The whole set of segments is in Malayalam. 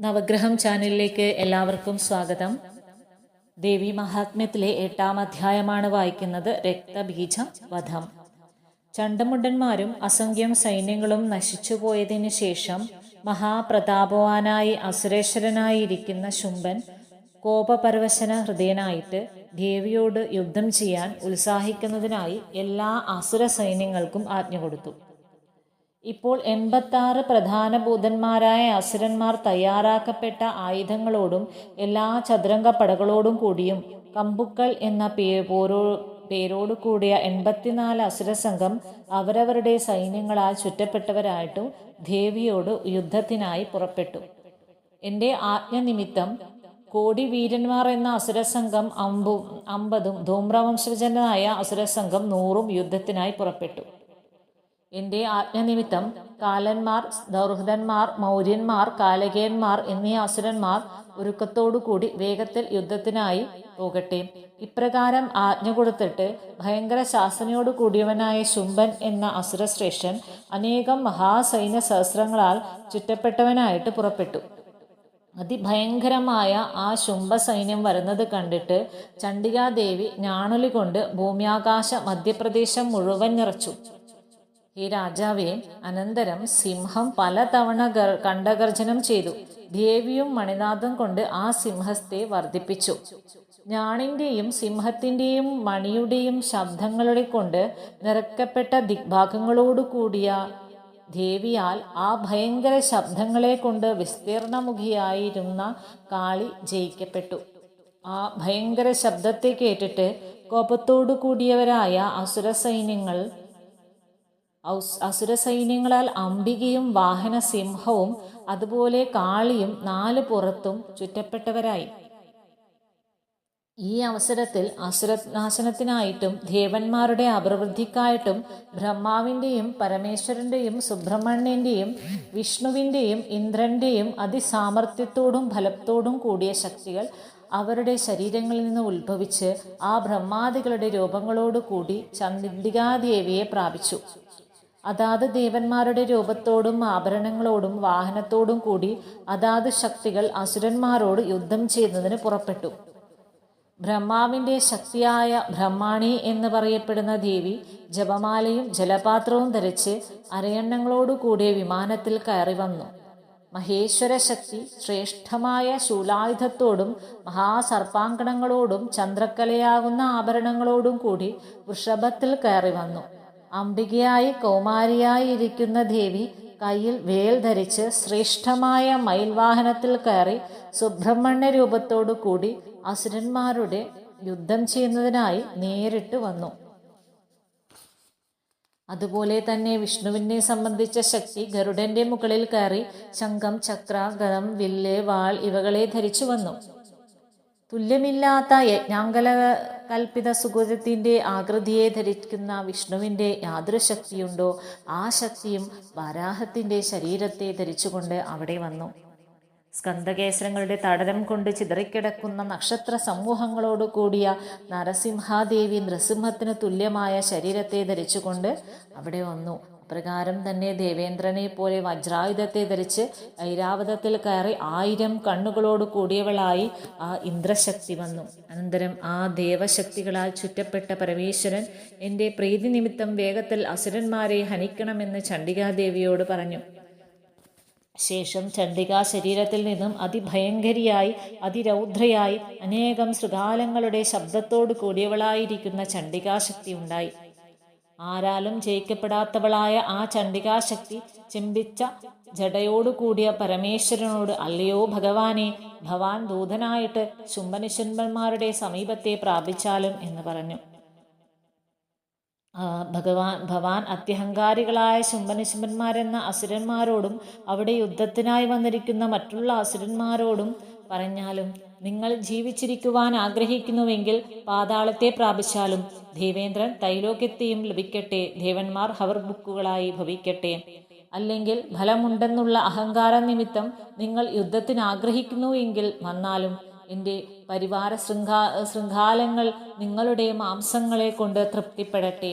നവഗ്രഹം ചാനലിലേക്ക് എല്ലാവർക്കും സ്വാഗതം. ദേവി മഹാത്മ്യത്തിലെ എട്ടാം അധ്യായമാണ് വായിക്കുന്നത് രക്തബീജം വധം. ചണ്ടമുണ്ടന്മാരും അസംഖ്യം സൈന്യങ്ങളും നശിച്ചുപോയതിനു ശേഷം മഹാപ്രതാപവാനായി അസുരേശ്വരനായിരിക്കുന്ന ശുംഭൻ കോപപരവശന ഹൃദയനായിട്ട് ദേവിയോട് യുദ്ധം ചെയ്യാൻ ഉത്സാഹിക്കുന്നതിനായി എല്ലാ അസുര സൈന്യങ്ങൾക്കും ആജ്ഞ കൊടുത്തു. ഇപ്പോൾ എൺപത്താറ് പ്രധാന ഭൂതന്മാരായ അസുരന്മാർ തയ്യാറാക്കപ്പെട്ട ആയുധങ്ങളോടും എല്ലാ ചതുരംഗ പടകളോടും കൂടിയും കമ്പുക്കൾ എന്ന പോരോ പേരോടു കൂടിയ എൺപത്തിനാല് അസുരസംഘം അവരവരുടെ സൈന്യങ്ങളാൽ ചുറ്റപ്പെട്ടവരായിട്ടും ദേവിയോട് യുദ്ധത്തിനായി പുറപ്പെട്ടു. എന്റെ ആജ്ഞ നിമിത്തം കോടി വീരന്മാർ എന്ന അസുരസംഘം അമ്പും അമ്പതും ധൂമ്രവംശജനായ അസുരസംഘം നൂറും യുദ്ധത്തിനായി പുറപ്പെട്ടു. എന്റെ ആജ്ഞനിമിത്തം കാലന്മാർ ദൗർഹൃതന്മാർ മൗര്യന്മാർ കാലകേന്മാർ എന്നീ അസുരന്മാർ ഒരുക്കത്തോടുകൂടി വേഗത്തിൽ യുദ്ധത്തിനായി പോകട്ടെ. ഇപ്രകാരം ആജ്ഞ കൊടുത്തിട്ട് ഭയങ്കര ശാസനയോട് കൂടിയവനായ ശുംഭൻ എന്ന അസുരശ്രേഷ്ഠൻ അനേകം മഹാസൈന്യ സഹസ്രങ്ങളാൽ ചുറ്റപ്പെട്ടവനായിട്ട് പുറപ്പെട്ടു. അതിഭയങ്കരമായ ആ ശുംഭ സൈന്യം വരുന്നത് കണ്ടിട്ട് ചണ്ഡികാദേവി ഞാണുലി കൊണ്ട് ഭൂമ്യാകാശ മധ്യപ്രദേശം മുഴുവൻ നിറച്ചു. ഈ രാജാവെ അനന്തരം സിംഹം പലതവണ ഗർ കണ്ഠഗർജനം ചെയ്തു. ദേവിയും മണിനാഥം കൊണ്ട് ആ സിംഹത്തെ വർദ്ധിപ്പിച്ചു ഞാണിന്റെയും സിംഹത്തിന്റെയും മണിയുടെയും ശബ്ദങ്ങളുടെ കൊണ്ട് നിറക്കപ്പെട്ട ദിഗ്ഭാഗങ്ങളോടു കൂടിയ ദേവിയാൽ ആ ഭയങ്കര ശബ്ദങ്ങളെ കൊണ്ട് വിസ്തീർണമുഖിയായിരുന്ന കാളി ജയിക്കപ്പെട്ടു. ആ ഭയങ്കര ശബ്ദത്തെ കേട്ടിട്ട് കോപത്തോടു കൂടിയവരായ അസുര സൈന്യങ്ങൾ അസുര സൈന്യങ്ങളാൽ അംബികയും വാഹന സിംഹവും അതുപോലെ കാളിയും നാല് പുറത്തും ചുറ്റപ്പെട്ടവരായി. ഈ അവസരത്തിൽ അസുരനാശനത്തിനായിട്ടും ദേവന്മാരുടെ അഭിവൃദ്ധിക്കായിട്ടും ബ്രഹ്മാവിന്റെയും പരമേശ്വരന്റെയും സുബ്രഹ്മണ്യന്റെയും വിഷ്ണുവിന്റെയും ഇന്ദ്രന്റെയും അതിസാമർഥ്യത്തോടും ഫലത്തോടും കൂടിയ ശക്തികൾ അവരുടെ ശരീരങ്ങളിൽ നിന്ന് ഉത്ഭവിച്ച് ആ ബ്രഹ്മാദികളുടെ രൂപങ്ങളോടുകൂടി ചന്ദ്രികാദേവിയെ പ്രാപിച്ചു. അതാത് ദേവന്മാരുടെ രൂപത്തോടും ആഭരണങ്ങളോടും വാഹനത്തോടും കൂടി അതാത് ശക്തികൾ അസുരന്മാരോട് യുദ്ധം ചെയ്യുന്നതിന് പുറപ്പെട്ടു. ബ്രഹ്മാവിന്റെ ശക്തിയായ ബ്രഹ്മാണി എന്ന് പറയപ്പെടുന്ന ദേവി ജപമാലയും ജലപാത്രവും ധരിച്ച് അരയണ്ണങ്ങളോടു കൂടിയ വിമാനത്തിൽ കയറി വന്നു. മഹേശ്വര ശക്തി ശ്രേഷ്ഠമായ ശൂലായുധത്തോടും മഹാസർപ്പാങ്കണങ്ങളോടും ചന്ദ്രക്കലയാകുന്ന ആഭരണങ്ങളോടും കൂടി വൃഷഭത്തിൽ കയറി വന്നു. അംബികയായി കൗമാരിയായിരിക്കുന്ന ദേവി കയ്യിൽ വേൽ ധരിച്ച് ശ്രേഷ്ഠമായ മയിൽവാഹനത്തിൽ കയറി സുബ്രഹ്മണ്യ രൂപത്തോടു കൂടി അസുരന്മാരുടെ യുദ്ധം ചെയ്യുന്നതിനായി നേരിട്ട് വന്നു. അതുപോലെ തന്നെ വിഷ്ണുവിനെ സംബന്ധിച്ച ശക്തി ഗരുഡന്റെ മുകളിൽ കയറി ശംഖം ചക്ര ഗതം വില്ല് വാൾ ഇവകളെ ധരിച്ചു വന്നു. തുല്യമില്ലാത്ത യജ്ഞാങ്കല കൽപ്പിത സുഗതത്തിന്റെ ആകൃതിയെ ധരിക്കുന്ന വിഷ്ണുവിന്റെ യാതൊരു ശക്തിയുണ്ടോ? ആ ശക്തിയും വരാഹത്തിന്റെ ശരീരത്തെ ധരിച്ചുകൊണ്ട് അവിടെ വന്നു. സ്കന്ധകേസരങ്ങളുടെ തടരം കൊണ്ട് ചിതറിക്കിടക്കുന്ന നക്ഷത്ര സമൂഹങ്ങളോട് കൂടിയ നരസിംഹാദേവി നൃസിംഹത്തിന് തുല്യമായ ശരീരത്തെ ധരിച്ചുകൊണ്ട് അവിടെ വന്നു. അപ്രകാരം തന്നെ ദേവേന്ദ്രനെ പോലെ വജ്രായുധത്തെ ധരിച്ച് ഐരാവതത്തിൽ കയറി ആയിരം കണ്ണുകളോട് കൂടിയവളായി ആ ഇന്ദ്രശക്തി വന്നു. അനന്തരം ആ ദേവശക്തികളാൽ ചുറ്റപ്പെട്ട പരമേശ്വരൻ എന്റെ പ്രീതി നിമിത്തം വേഗത്തിൽ അസുരന്മാരെ ഹനിക്കണമെന്ന് ചണ്ഡികാദേവിയോട് പറഞ്ഞു. ശേഷം ചണ്ഡികാ ശരീരത്തിൽ നിന്നും അതിഭയങ്കരിയായി അതിരൗദ്രയായി അനേകം ശൃഗാലങ്ങളുടെ ശബ്ദത്തോട് കൂടിയവളായിരിക്കുന്ന ചണ്ഡികാശക്തി ഉണ്ടായി. ആരാലും ജയിക്കപ്പെടാത്തവളായ ആ ചണ്ഡികാശക്തി ചിമ്പിച്ച ജടയോടുകൂടിയ പരമേശ്വരനോട് അല്ലയോ ഭഗവാനെ ഭവാൻ ദൂതനായിട്ട് ശുംഭനിശുംഭന്മാരുടെ സമീപത്തെ പ്രാപിച്ചാലും എന്ന് പറഞ്ഞു. ഭഗവാൻ ഭവാൻ അത്യഹങ്കാരികളായ ശുംഭനിശുംഭന്മാരെന്ന അസുരന്മാരോടും അവിടെ യുദ്ധത്തിനായി വന്നിരിക്കുന്ന മറ്റുള്ള അസുരന്മാരോടും പറഞ്ഞാലും നിങ്ങൾ ജീവിച്ചിരിക്കുവാൻ ആഗ്രഹിക്കുന്നുവെങ്കിൽ പാതാളത്തെ പ്രാപിച്ചാലും ദേവേന്ദ്രൻ തൈലോക്യത്തെയും ലഭിക്കട്ടെ ദേവന്മാർ ഹവർ ബുക്കുകളായി ഭവിക്കട്ടെ. അല്ലെങ്കിൽ ഫലമുണ്ടെന്നുള്ള അഹങ്കാര നിമിത്തം നിങ്ങൾ യുദ്ധത്തിന് ആഗ്രഹിക്കുന്നുവെങ്കിൽ വന്നാലും എന്റെ പരിവാര ശൃംഖാ ശൃംഖാലങ്ങൾ നിങ്ങളുടെ മാംസങ്ങളെ കൊണ്ട് തൃപ്തിപ്പെടട്ടെ.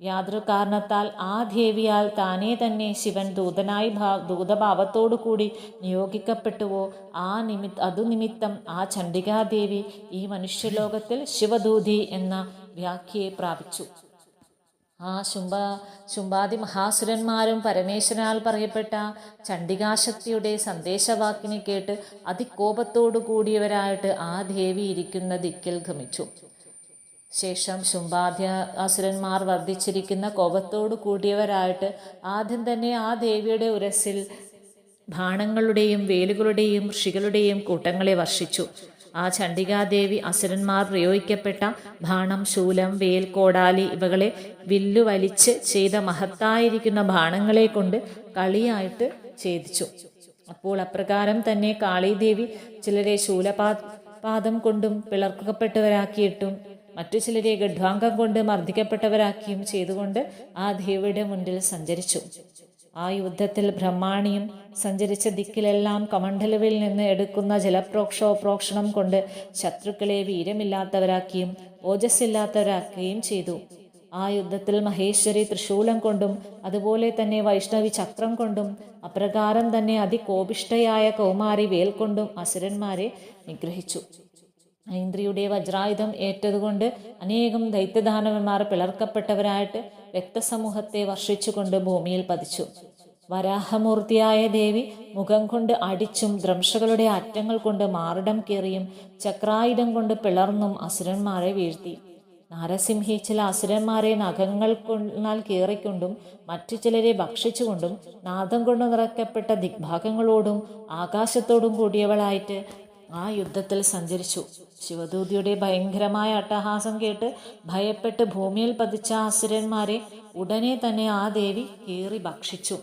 യാതൊരു കാരണത്താൽ ആ ദേവിയാൽ താനേ തന്നെ ശിവൻ ദൂതനായി ഭാ ദൂതഭാവത്തോടു കൂടി നിയോഗിക്കപ്പെട്ടുവോ? ആ നിമി അതു നിമിത്തം ആ ചണ്ഡികാദേവി ഈ മനുഷ്യലോകത്തിൽ ശിവദൂതി എന്ന വ്യാഖ്യയെ പ്രാപിച്ചു. ആ ശുംഭ ശുംഭാദി മഹാസുരന്മാരും പരമേശ്വരനാൽ പറയപ്പെട്ട ചണ്ഡികാശക്തിയുടെ സന്ദേശവാക്കിനെ കേട്ട് അതികോപത്തോടു കൂടിയവരായിട്ട് ആ ദേവി ഇരിക്കുന്ന ദിക്കിൽ ഗമിച്ചു. ശേഷം ശുംഭാദ്യ അസുരന്മാർ വർദ്ധിച്ചിരിക്കുന്ന കോപത്തോടു കൂടിയവരായിട്ട് ആദ്യം തന്നെ ആ ദേവിയുടെ ഉരസിൽ ബാണങ്ങളുടെയും വേലുകളുടെയും ഋഷികളുടെയും കൂട്ടങ്ങളെ വർഷിച്ചു. ആ ചണ്ഡികാദേവി അസുരന്മാർ പ്രയോഗിക്കപ്പെട്ട ബാണം ശൂലം വേൽ കോടാലി ഇവകളെ വില്ലു വലിച്ച് ചെയ്ത മഹത്തായിരിക്കുന്ന ബാണങ്ങളെ കൊണ്ട് കളിയായിട്ട് ഛേദിച്ചു. അപ്പോൾ അപ്രകാരം തന്നെ കാളീദേവി ചിലരെ ശൂലപാ പാദം കൊണ്ടും പിളർക്കപ്പെട്ടവരാക്കിയിട്ടും മറ്റു ചിലരെ ഗഡ്വാംഗം കൊണ്ട് മർദ്ദിക്കപ്പെട്ടവരാക്കിയും ചെയ്തുകൊണ്ട് ആ ദേവിയുടെ മുന്നിൽ സഞ്ചരിച്ചു. ആ യുദ്ധത്തിൽ ബ്രഹ്മാണിയും സഞ്ചരിച്ച ദിക്കിലെല്ലാം കമണ്ഡലുവിൽ നിന്ന് എടുക്കുന്ന ജലപ്രോക്ഷോ പ്രോക്ഷണം കൊണ്ട് ശത്രുക്കളെ വീരമില്ലാത്തവരാക്കിയും ഓജസ്സില്ലാത്തവരാക്കുകയും ചെയ്തു. ആ യുദ്ധത്തിൽ മഹേശ്വരി തൃശൂലം കൊണ്ടും അതുപോലെ തന്നെ വൈഷ്ണവി ചക്രം കൊണ്ടും അപ്രകാരം തന്നെ അതികോപിഷ്ടയായ കൗമാരി വേൽ കൊണ്ടും അസുരന്മാരെ നിഗ്രഹിച്ചു. ഐന്ദ്രിയുടെ വജ്രായുധം ഏറ്റതുകൊണ്ട് അനേകം ദൈത്യദാനവന്മാർ പിളർക്കപ്പെട്ടവരായിട്ട് രക്തസമൂഹത്തെ വർഷിച്ചുകൊണ്ട് ഭൂമിയിൽ പതിച്ചു. വരാഹമൂർത്തിയായ ദേവി മുഖം കൊണ്ട് അടിച്ചും ദ്രംശകളുടെ അറ്റങ്ങൾ കൊണ്ട് മാറിടം കീറിയും ചക്രായുധം കൊണ്ട് പിളർന്നും അസുരന്മാരെ വീഴ്ത്തി. നാരസിംഹി ചില അസുരന്മാരെ നഖങ്ങൾ കൊണ്ടാൽ കീറിക്കൊണ്ടും മറ്റു ചിലരെ ഭക്ഷിച്ചുകൊണ്ടും നാദം കൊണ്ട് നിറക്കപ്പെട്ട ദിഗ്ഭാഗങ്ങളോടും ആകാശത്തോടും കൂടിയവളായിട്ട് ആ യുദ്ധത്തിൽ സഞ്ചരിച്ചു. ശിവദൂതിയുടെ ഭയങ്കരമായ അട്ടഹാസം കേട്ട് ഭയപ്പെട്ട് ഭൂമിയിൽ പതിച്ച അസുരന്മാരെ ഉടനെ തന്നെ ആ ദേവി കീറി ഭക്ഷിച്ചു.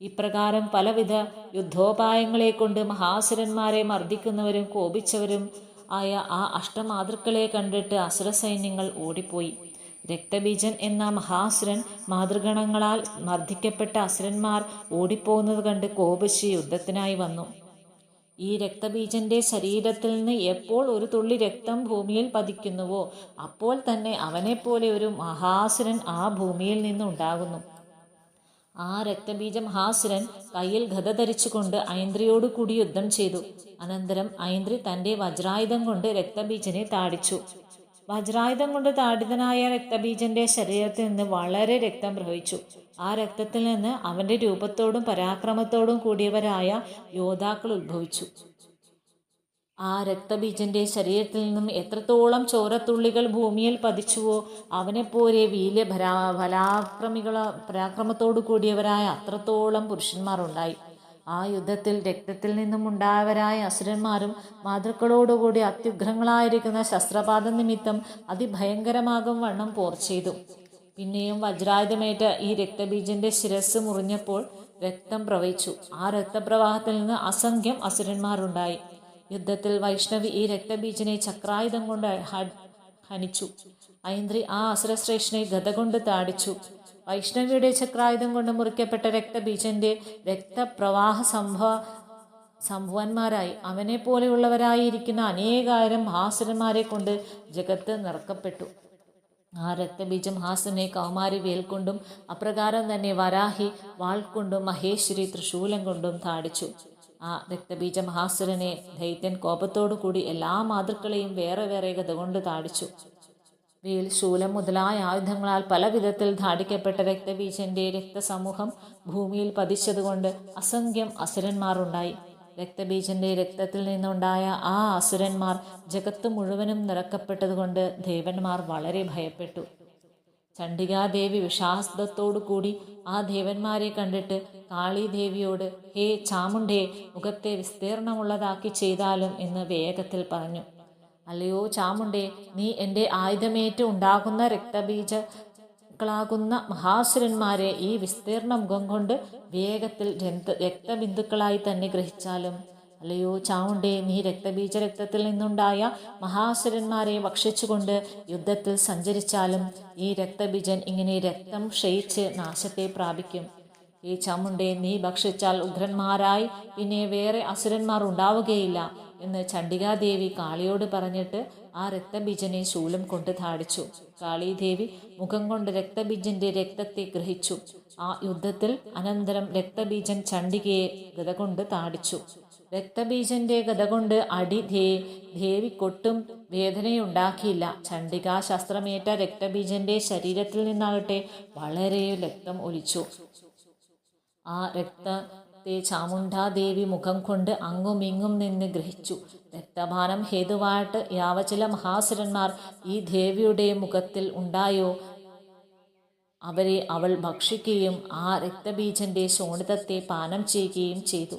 ഇപ്രകാരം പലവിധ യുദ്ധോപായങ്ങളെ കൊണ്ട് മഹാസുരന്മാരെ മർദ്ദിക്കുന്നവരും കോപിച്ചവരും ആയ ആ അഷ്ടമാതൃക്കളെ കണ്ടിട്ട് അസുര സൈന്യങ്ങൾ ഓടിപ്പോയി. രക്തബീജൻ എന്ന മഹാസുരൻ മാതൃഗണങ്ങളാൽ മർദ്ദിക്കപ്പെട്ട അസുരന്മാർ ഓടിപ്പോകുന്നത് കണ്ട് കോപിച്ച് യുദ്ധത്തിനായി വന്നു. ഈ രക്തബീജന്റെ ശരീരത്തിൽ നിന്ന് എപ്പോൾ ഒരു തുള്ളി രക്തം ഭൂമിയിൽ പതിക്കുന്നുവോ അപ്പോൾ തന്നെ അവനെപ്പോലെ ഒരു മഹാസുരൻ ആ ഭൂമിയിൽ നിന്നുണ്ടാകുന്നു. ആ രക്തബീജ മഹാസുരൻ കയ്യിൽ ഗത ധരിച്ചുകൊണ്ട് ഐന്ദ്രിയോട് കൂടി യുദ്ധം ചെയ്തു. അനന്തരം ഐന്ദ്രി തന്റെ വജ്രായുധം കൊണ്ട് രക്തബീജനെ താടിച്ചു. വജ്രായുധം കൊണ്ട് താടിതനായ രക്തബീജന്റെ ശരീരത്തിൽ നിന്ന് വളരെ രക്തം പ്രവഹിച്ചു. ആ രക്തത്തിൽ നിന്ന് അവന്റെ രൂപത്തോടും പരാക്രമത്തോടും കൂടിയവരായ യോദ്ധാക്കൾ ഉത്ഭവിച്ചു. ആ രക്തബീജന്റെ ശരീരത്തിൽ നിന്നും എത്രത്തോളം ചോരത്തുള്ളികൾ ഭൂമിയിൽ പതിച്ചുവോ അവനെപ്പോലെ വീല ഭരാ ഫലാക്രമികള പരാക്രമത്തോടു കൂടിയവരായ അത്രത്തോളം പുരുഷന്മാർ ഉണ്ടായി. ആ യുദ്ധത്തിൽ രക്തത്തിൽ നിന്നും ഉണ്ടായവരായ അസുരന്മാരും മാതൃക്കളോടുകൂടി അത്യുഗ്രങ്ങളായിരിക്കുന്ന ശസ്ത്രപാത നിമിത്തം അതിഭയങ്കരമാകും വണ്ണം പോർ ചെയ്തു പിന്നെയും വജ്രായുധമേറ്റ ഈ രക്തബീജന്റെ ശിരസ് മുറിഞ്ഞപ്പോൾ രക്തം പ്രവഹിച്ചു. ആ രക്തപ്രവാഹത്തിൽ നിന്ന് അസംഖ്യം അസുരന്മാരുണ്ടായി. യുദ്ധത്തിൽ വൈഷ്ണവി ഈ രക്തബീജനെ ചക്രായുധം കൊണ്ട് ഹനിച്ചു. ഐന്ദ്രി ആ അസുരശ്രേഷ്ഠനെ ഗത കൊണ്ട് താടിച്ചു. വൈഷ്ണവിയുടെ ചക്രായുധം കൊണ്ട് മുറിക്കപ്പെട്ട രക്തബീജന്റെ രക്തപ്രവാഹ സംഭവ സംഭവന്മാരായി. അവനെ പോലെയുള്ളവരായിരിക്കുന്ന അനേകായിരം ആസുരന്മാരെ കൊണ്ട് ജഗത്ത് നിറക്കപ്പെട്ടു. ആ രക്തബീജം ഹാസനെ കൗമാരി വേൽ കൊണ്ടും അപ്രകാരം തന്നെ വരാഹി വാൾ കൊണ്ടും മഹേശ്വരി തൃശൂലം കൊണ്ടും താടിച്ചു. ആ രക്തബീജം ഹാസുരനെ ദൈത്യൻ കോപത്തോടു കൂടി എല്ലാ മാതൃക്കളെയും വേറെ വേറെ കൊണ്ട് താടിച്ചു. വേൽ ശൂലം മുതലായ ആയുധങ്ങളാൽ പല വിധത്തിൽ ധാടിക്കപ്പെട്ട രക്തബീജന്റെ രക്തസമൂഹം ഭൂമിയിൽ പതിച്ചതുകൊണ്ട് അസംഖ്യം അസുരന്മാരുണ്ടായി. രക്തബീജന്റെ രക്തത്തിൽ നിന്നുണ്ടായ ആ അസുരന്മാർ ജഗത്ത് മുഴുവനും നിറക്കപ്പെട്ടതുകൊണ്ട് ദേവന്മാർ വളരെ ഭയപ്പെട്ടു. ചണ്ഡികാദേവി വിഷാസ്തത്തോടു കൂടി ആ ദേവന്മാരെ കണ്ടിട്ട് കാളീദേവിയോട് ഹേ ചാമുണ്ടേ മുഖത്തെ വിസ്തീർണമുള്ളതാക്കി ചെയ്താലും എന്ന് വേഗത്തിൽ പറഞ്ഞു. അല്ലയോ ചാമുണ്ടേ നീ എന്റെ ആയുധമേറ്റ് ഉണ്ടാകുന്ന രക്തബീജകളാകുന്ന മഹാസുരന്മാരെ ഈ വിസ്തീർണ മുഖം കൊണ്ട് വേഗത്തിൽ രക്ത രക്തബിന്ദുക്കളായി തന്നെ ഗ്രഹിച്ചാലും അല്ലയോ ചാവുണ്ടേ നീ രക്തബീജ രക്തത്തിൽ നിന്നുണ്ടായ മഹാസുരന്മാരെ ഭക്ഷിച്ചുകൊണ്ട് യുദ്ധത്തിൽ സഞ്ചരിച്ചാലും ഈ രക്തബീജൻ ഇങ്ങനെ രക്തം ക്ഷയിച്ച് നാശത്തെ പ്രാപിക്കും. ഈ ചാമുണ്ടെ നീ ഭക്ഷിച്ചാൽ ഉഗ്രന്മാരായി പിന്നെ വേറെ അസുരന്മാർ ഉണ്ടാവുകയില്ല എന്ന് ചണ്ഡികാദേവി കാളിയോട് പറഞ്ഞിട്ട് ആ രക്തബീജനെ ശൂലം കൊണ്ട് താടിച്ചു കാളീദേവി മുഖം കൊണ്ട് രക്തബീജന്റെ രക്തത്തെ ഗ്രഹിച്ചു. ആ യുദ്ധത്തിൽ അനന്തരം രക്തബീജൻ ചണ്ഡികയെ ഗത കൊണ്ട് താടിച്ചു രക്തബീജന്റെ ഗത കൊണ്ട് അടി ദേവിക്കൊട്ടും വേദനയുണ്ടാക്കിയില്ല. ചണ്ഡികാ ശസ്ത്രമേറ്റ രക്തബീജന്റെ ശരീരത്തിൽ നിന്നാകട്ടെ വളരെ രക്തം ഒലിച്ചു. ആ രക്തത്തെ ചാമുണ്ടാദേവി മുഖം കൊണ്ട് അങ്ങുമിങ്ങും നിന്ന് ഗ്രഹിച്ചു. രക്തപാനം ഹേതുവായിട്ട് യാവചില മഹാസുരന്മാർ ഈ ദേവിയുടെ മുഖത്തിൽ ഉണ്ടായോ? അവരെ അവൾ ഭക്ഷിക്കുകയും ആ രക്തബീജന്റെ ശോണിതത്തെ പാനം ചെയ്യുകയും ചെയ്തു.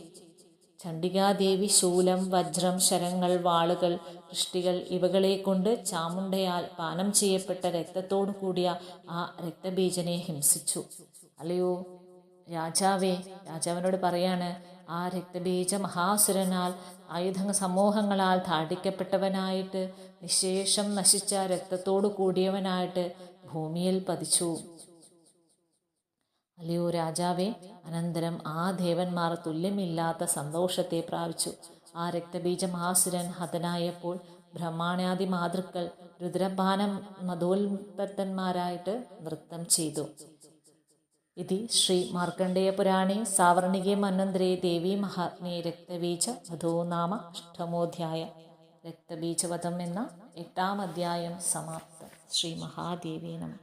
ചണ്ഡികാദേവി ശൂലം വജ്രം ശരങ്ങൾ വാളുകൾ വൃഷ്ടികൾ ഇവകളെ കൊണ്ട് ചാമുണ്ടയാൽ പാനം ചെയ്യപ്പെട്ട രക്തത്തോടു കൂടിയ ആ രക്തബീജനെ ഹിംസിച്ചു. അല്ലയോ? രാജാവേ രാജാവിനോട് പറയാണ് ആ രക്തബീജ മഹാസുരനാൽ ആയുധ സമൂഹങ്ങളാൽ താടിക്കപ്പെട്ടവനായിട്ട് നിശേഷം നശിച്ച രക്തത്തോടു കൂടിയവനായിട്ട് ഭൂമിയിൽ പതിച്ചു. അല്ലയോ രാജാവേ അനന്തരം ആ ദേവന്മാർ തുല്യമില്ലാത്ത സന്തോഷത്തെ പ്രാപിച്ചു. ആ രക്തബീജ മഹാസുരൻ ഹതനായപ്പോൾ ബ്രഹ്മാണ്യാദി മാതൃക്കൾ രുദ്രപാനം മതോൽപത്തന്മാരായിട്ട് നൃത്തം ചെയ്തു. ഇതി ശ്രീ മാർക്കണ്ഡേയപുരാണേ സാവർണികേ മന്നന്തരേ ദേവീ മഹാത്മേ രക്തബീജ വധോ നാമ അഷ്ടമോധ്യായ രക്തബീജവധം എന്ന എട്ടാം അധ്യായം സമാപ്തം ശ്രീ മഹാദേവീ നമ